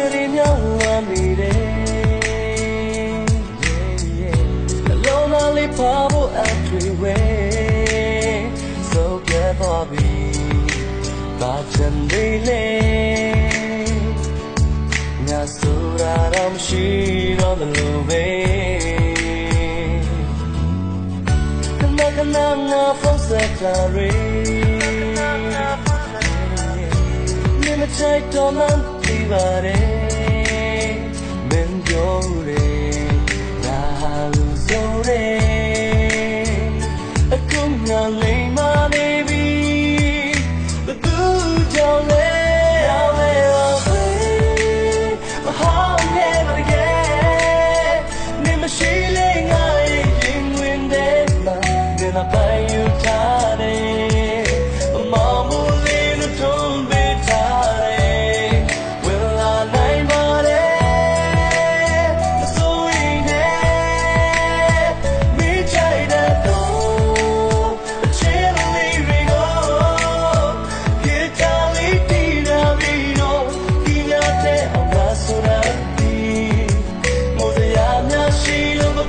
ကလေးမြောင်းဝမ်းနေတယ်အလုံးသားလေးပါဖို့အထွေဝဲ so get bobby ဘာချင်လေးလဲငါဆိုတာတော့မရှိတော့မလို့ပဲခဏခဏငါဖုန်းဆက်တာရီနေမချိုက်တော့မှန်းသိ ပါတယ်မင်းပြောတယ်ငါဟာလူဆိုတယ်အခုငါလိမ်မာနေပြီဘသူကြောင့်လဲရောက်လဲတော့ပဲမဟောင်းနေပါတကယ်နေမရှိလေငါရဲ့ရင်ဝင်တဲ့မှာငါပို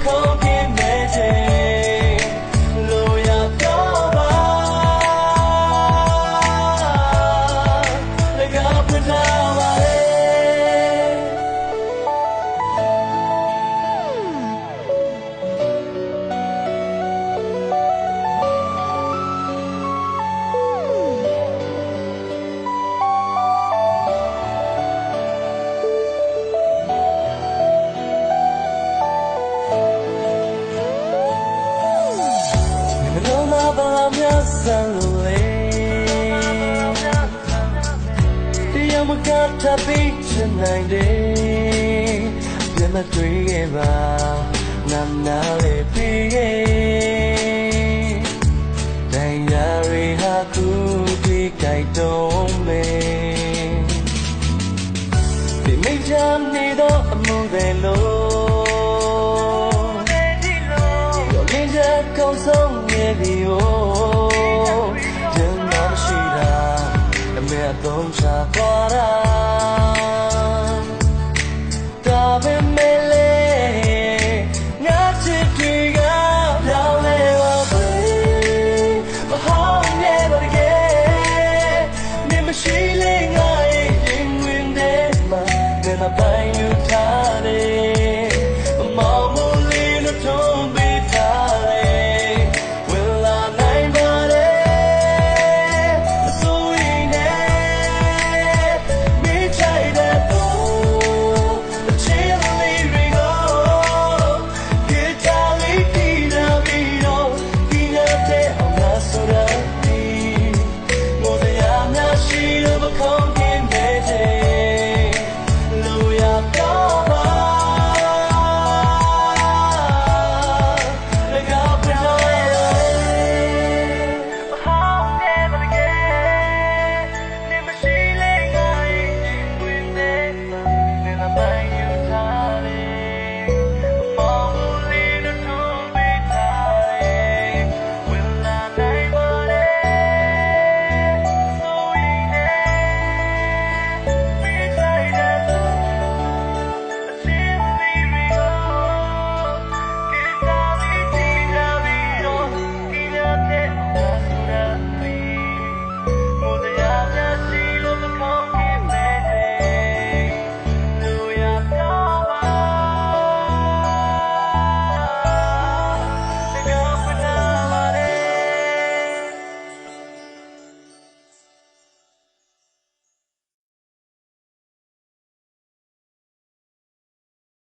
လို့ mia salute တရားမကတာပြီးချင်နိုင်တယ်ပြန်မတွေ့ခဲ့ပါနာနာလေးပြီး အသုံး